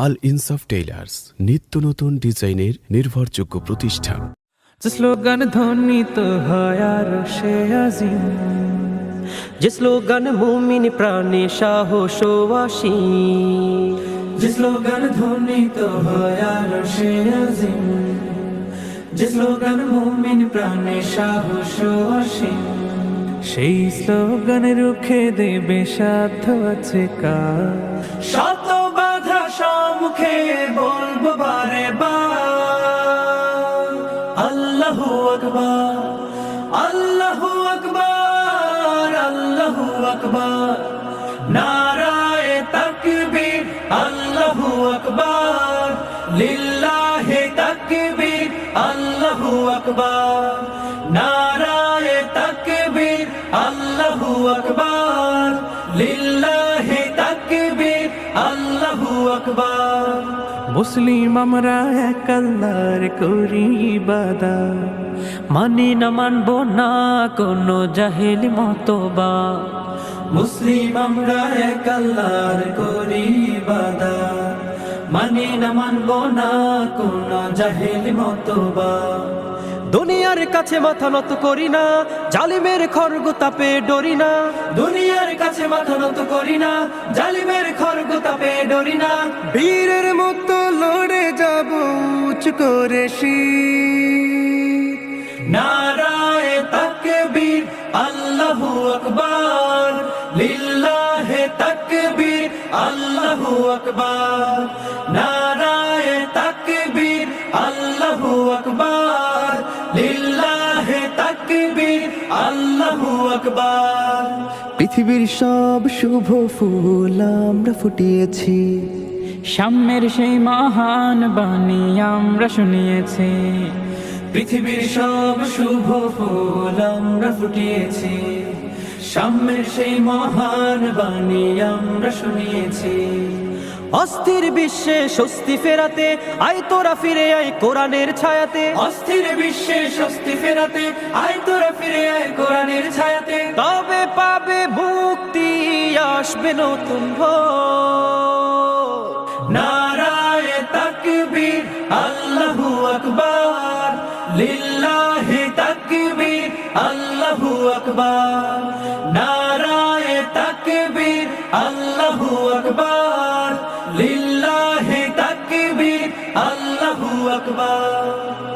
আল ইনসাফ টেইলার্স, নিত্য নতুন ডিজাইনের নির্ভরযোগ্য প্রতিষ্ঠান। যে স্লোগান ধ্বনিত হয় আর সে আজিম। যে স্লোগান মুমিন প্রাণে সাহস আসি যে স্লোগান ধ্বনিত হয় আর সে আজিম। যে স্লোগান মুমিন প্রাণে সাহস অসীম সেই স্লোগান রুখে দেবে সাধ্য আছে কার। আল্লাহু আকবার আল্লাহু আকবার আল্লাহু আকবার। নারায়ে তাকবীর, আল্লাহু আকবার। লিল্লাহি তাকবীর, আল্লাহু আকবার। নারায়ে আল্লাহু আকবার। মুসলিম আমরা এক আল্লাহর করি ইবাদত। মানি না মানবো না কোনো জাহেল মতবা মুসলিম আমরা এক আল্লাহর করি ইবাদত। মানি না মানবো না কোন জাহেল মতবা দুনিয়ার কাছে মাথা নত করি না জালিমের খড়গ তাপে ডরি না। দুনিয়ার কাছে মাথা নত করি না জালিমের তাপে ডরি না। বীরের মতো লড়ে যাব উচ্চ করে নারায়ে তাকবীর আল্লাহু আকবার। লিল্লাহে তাকবীর আল্লাহু আকবার। নারায়ে তাকবীর আল্লাহু আকবার। তাকবীর আল্লাহু আকবার। পৃথিবীর সব শুভ ফুল আমরা ফুটিয়েছি। সাম্যের সেই মহান বাণী আমরা শুনিয়েছি। পৃথিবীর সব শুভ ফুল আমরা ফুটিয়েছি। সাম্যের সেই মহান বাণী আমরা শুনিয়েছি। অস্থির বিশ্বে স্বস্তি ফেরাতে আয় তোরা ফিরে আয় কোরআনের ছায়াতে। অস্থির বিশ্বে স্বস্তি ফেরাতে আয় তোরা ফিরে আয় কোরআনের ছায়াতে। তবে পাবে মুক্তি আসবে নতুন ভোর নারায়ে তাকবীর আল্লাহু আকবার। লিল্লাহি তাকবীর আল্লাহু আকবার। নারায়ে তাকবীর আল্লাহু আকবার। আল্লাহু আকবার।